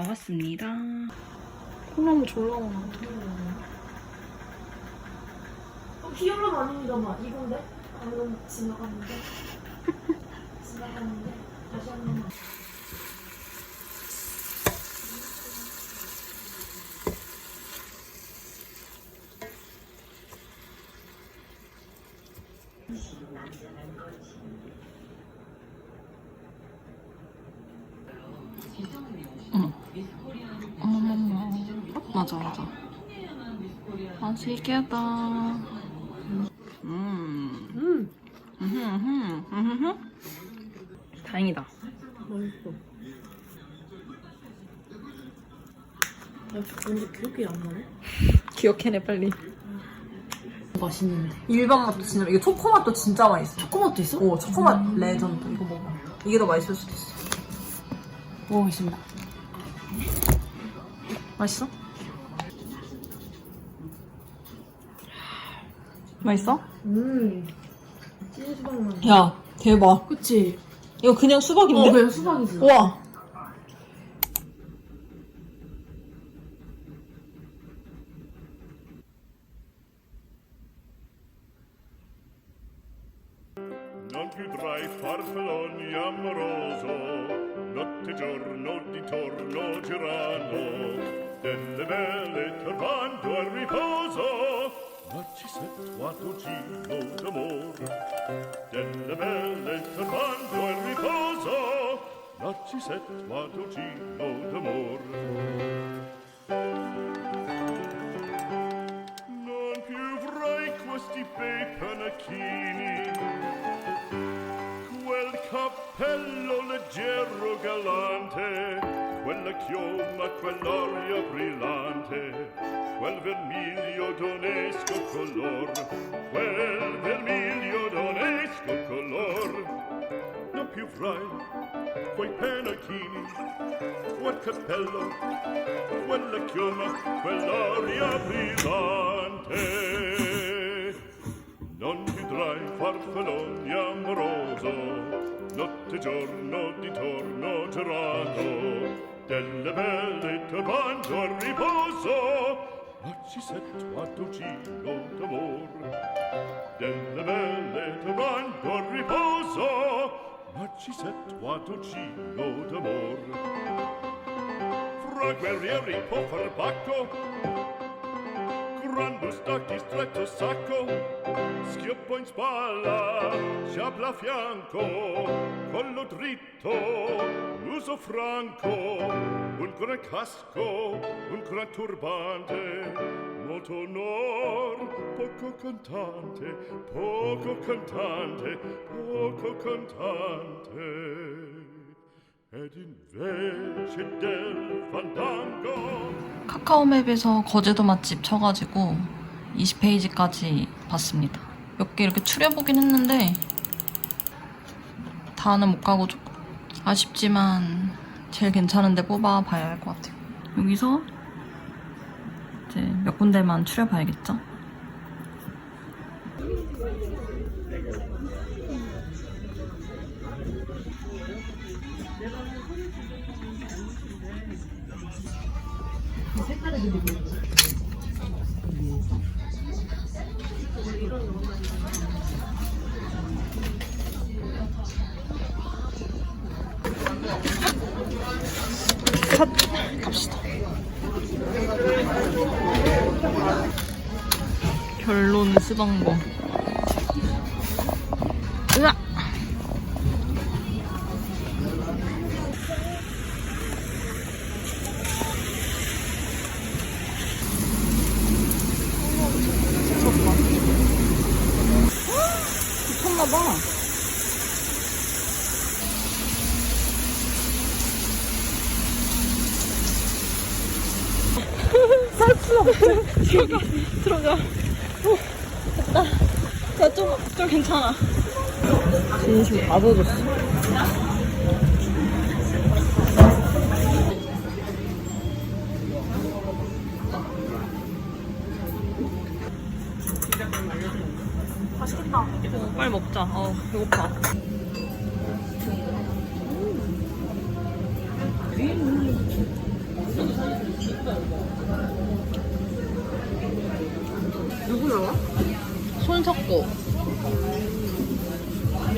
다 왔습니다. 콩나물 졸라 많아. 비올은 아닙니다만 이건데 방금 지나갔는데 지나갔는데 다시 한 번 맞아, 맞아. 맛있겠다. 음. 음, 음흠. 다행이다. 맛있어. 야, 왠지 기억이 안 나네? 기억해내, 빨리. 맛있는데. 일반 맛도 진짜 이게 초코 맛도 진짜 맛있어. 초코맛도 있어? 오 초코 맛 레전드 이거 먹어. 이게 더 맛있을 수도 있어. 먹어보겠습니다. 맛있어? 맛있어? 음, 치즈 수박 맛. 야 대박. 그치? 이거 그냥 수박인데? 어, 그냥 수박이지. 와. quella chioma, quell'aria brillante, quel vermiglio d'onesco color, quel vermiglio d'onesco color. Non più frai quei penachini, quel cappello, quella chioma, quell'aria brillante. Non vedrai farfalloni amoroso, notte giorno di torno girato delle belle che al riposo ma ci sento ad uccido d'amor. Delle belle che al riposo ma ci sento ad uccido d'amor. Fra guerrieri in far bacco grando stacchi stretto sacco schioppo in spalla sciabla a fianco collo dritto muso franco, un gran casco, un gran turbante, molto onor, poco cantante, poco cantante, poco cantante. Ed invece del fandango 카카오맵에서 거제도 맛집 쳐가지고 20페이지까지 봤습니다. 몇 개 이렇게 추려보긴 했는데 다는 못 가고 좀 아쉽지만 제일 괜찮은데 뽑아봐야 할 것 같아요. 여기서 이제 몇 군데만 추려봐야겠죠? 컷! 결론 스방고. 다 젖었어. 맛있겠다. 어, 빨리 먹자. 어, 배고파. 누구 나와? 손석구.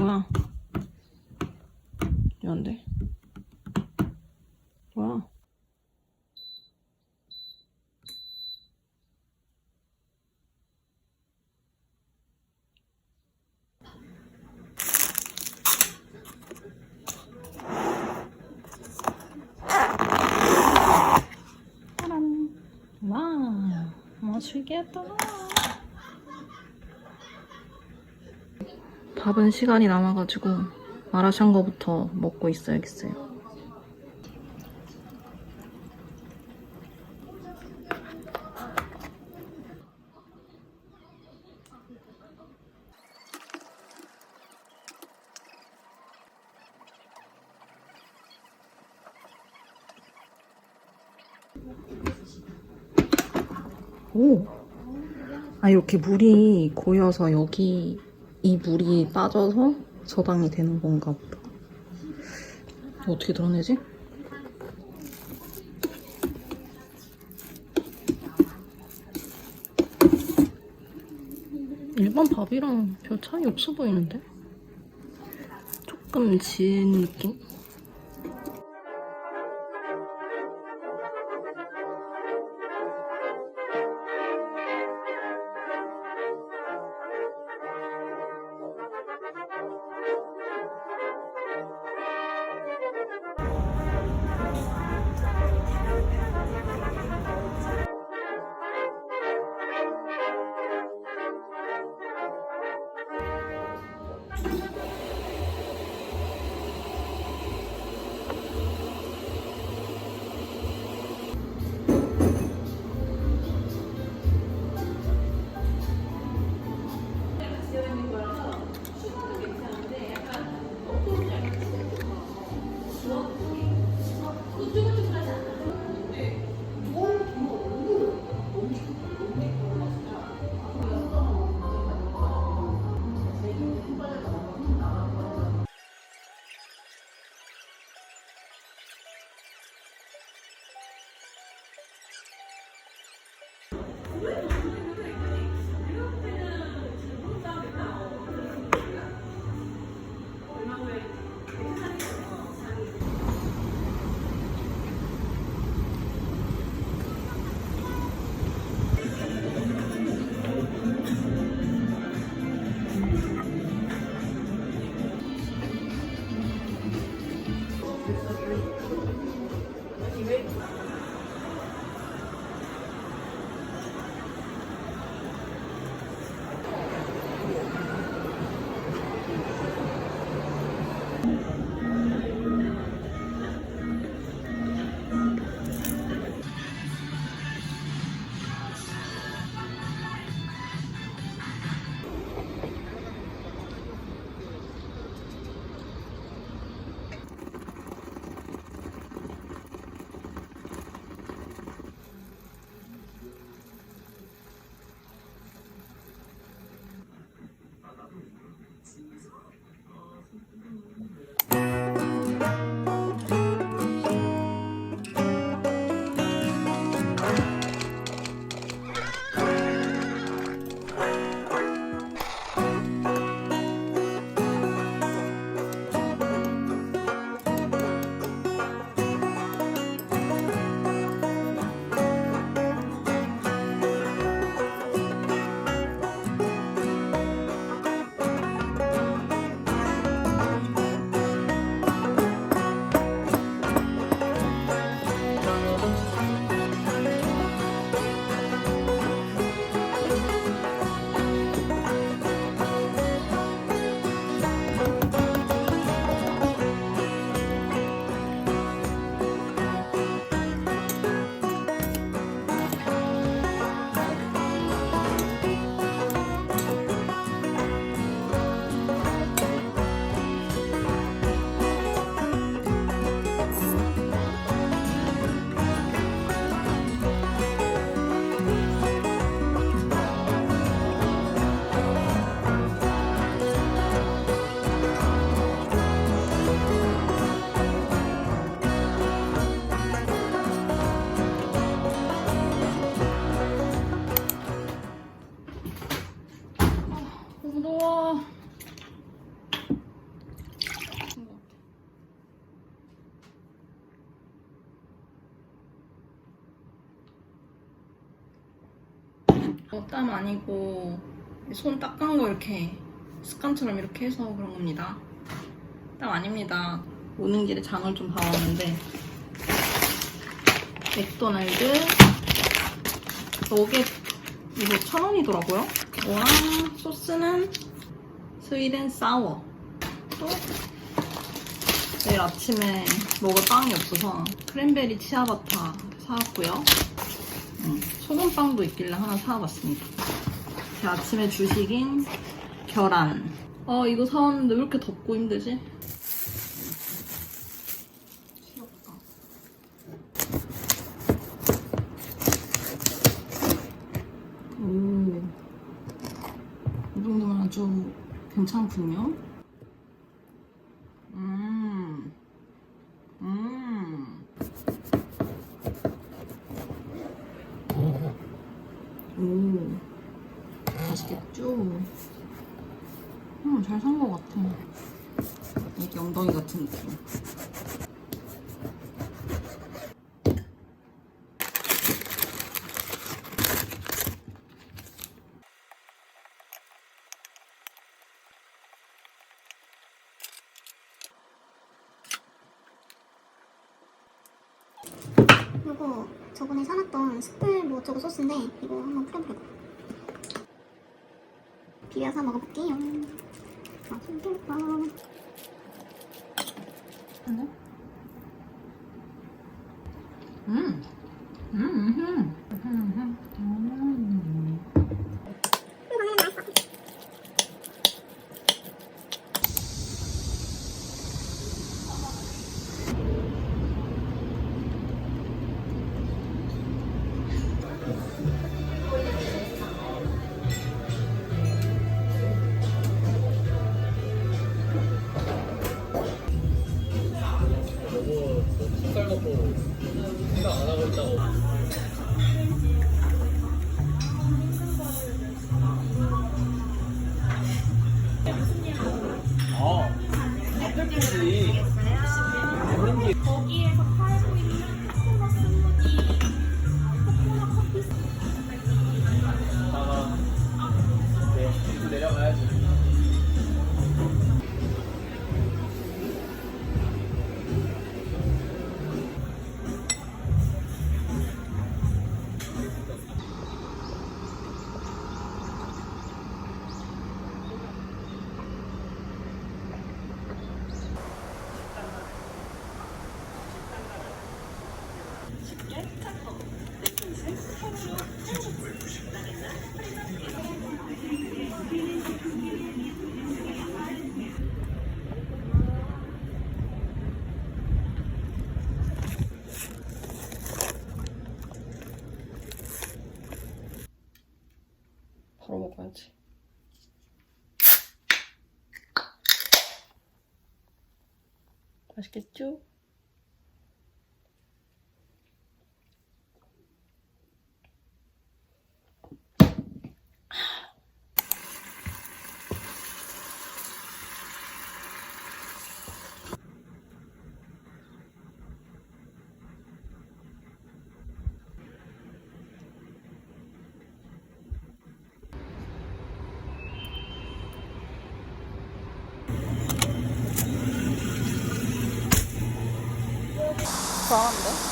뭐야? 왜안돼? 뭐야? 와, 맛있겠다. 밥은 시간이 남아가지고 마라샹궈부터 먹고 있어야겠어요. 오. 아, 이렇게 물이 고여서 여기 이 물이 빠져서 저당이 되는 건가 보다. 어떻게 드러내지? 일반 밥이랑 별 차이 없어 보이는데? 조금 진 느낌? 어, 땀 아니고 손 닦은 거 이렇게 습관처럼 이렇게 해서 그런 겁니다. 땀 아닙니다. 오는 길에 장을 좀 봐왔는데 맥도날드 너겟 이거 천 원이더라고요. 와 소스는 스위덴 사워 또 내일 아침에 먹을 빵이 없어서 크랜베리 치아바타 사왔고요. 음, 소금빵도 있길래 하나 사와봤습니다. 제 아침에 주식인 계란. 아 이거 사왔는데 왜 이렇게 덥고 힘들지? 귀엽다. 오, 이 정도면 아주 괜찮군요. 음, 음. 오, 맛있겠죠? 음, 잘 산 것 같아. 이게 엉덩이 같은 느낌. 이거 저번에 사놨던 스프 뭐 어쩌고 소스인데 이거 한번 뿌려보려고 비벼서 먹어볼게요 맛 맛있겠죠? soğandı.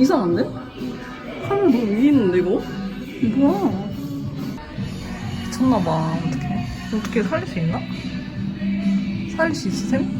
이상한데? 카메라 너무 위에 있는데 이거? 뭐야? 미쳤나봐 어떡해 어떻게 살릴 수 있나? 살릴 수 있어 쌤?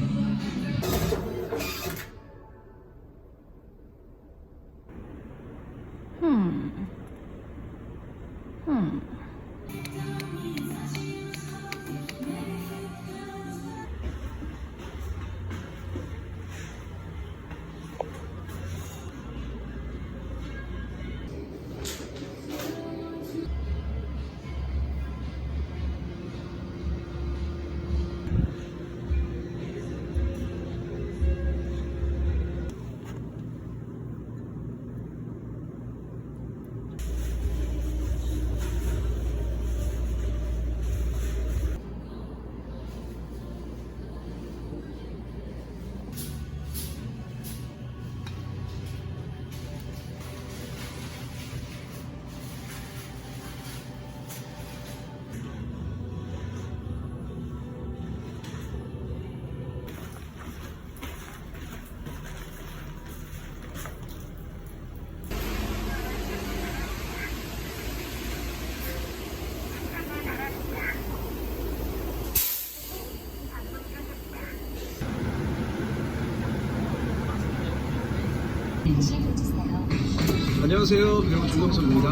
안녕하세요. 배우 조경섭입니다.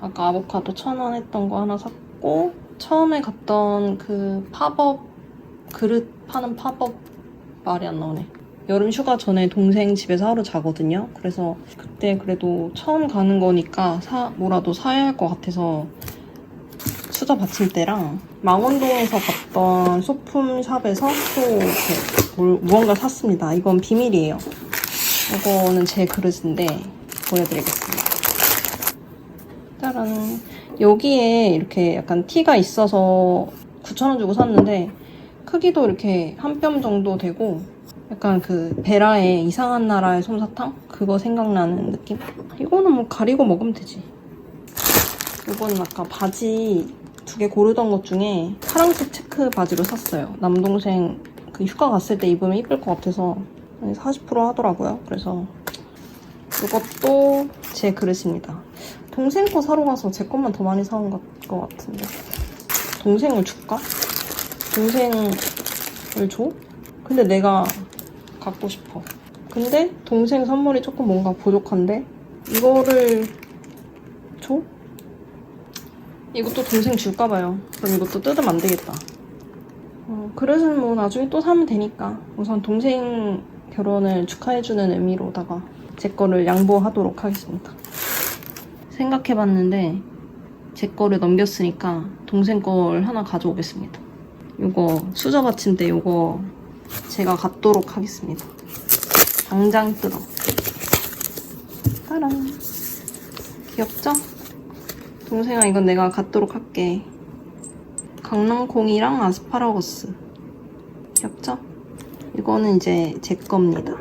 아까 아보카도 천 원 했던 거 하나 샀고 처음에 갔던 그 팝업 그릇 파는 팝업 말이 안 나오네. 여름 휴가 전에 동생 집에서 하루 자거든요. 그래서 그때 그래도 처음 가는 거니까 사 뭐라도 사야 할 것 같아서 수저 받침대랑 망원동에서 갔던 소품 샵에서 또 이렇게 뭘- 무언가 샀습니다. 이건 비밀이에요. 이거는 제 그릇인데 보여드리겠습니다. 짜란. 여기에 이렇게 약간 티가 있어서 9,000원 주고 샀는데 크기도 이렇게 한 뼘 정도 되고 약간 그 베라의 이상한 나라의 솜사탕? 그거 생각나는 느낌? 이거는 뭐 가리고 먹으면 되지. 이거는 아까 바지 두 개 고르던 것 중에 파란색 체크 바지로 샀어요. 남동생 그 휴가 갔을 때 입으면 이쁠 것 같아서 40% 하더라고요. 그래서 이것도 제 그릇입니다. 동생 거 사러 가서 제 것만 더 많이 사온 것, 것 같은데. 동생을 줄까? 동생을 줘? 근데 내가 갖고 싶어. 근데 동생 선물이 조금 뭔가 부족한데? 이거를 줘? 이것도 동생 줄까봐요. 그럼 이것도 뜯으면 안 되겠다. 어, 그릇은 뭐 나중에 또 사면 되니까. 우선 동생 결혼을 축하해주는 의미로다가 제 거를 양보하도록 하겠습니다. 생각해봤는데 제 거를 넘겼으니까 동생 걸 하나 가져오겠습니다. 요거 수저 받침대 요거 제가 갖도록 하겠습니다. 당장 뜯어. 따란. 귀엽죠? 동생아 이건 내가 갖도록 할게. 강낭콩이랑 아스파라거스. 귀엽죠? 이거는 이제 제 겁니다.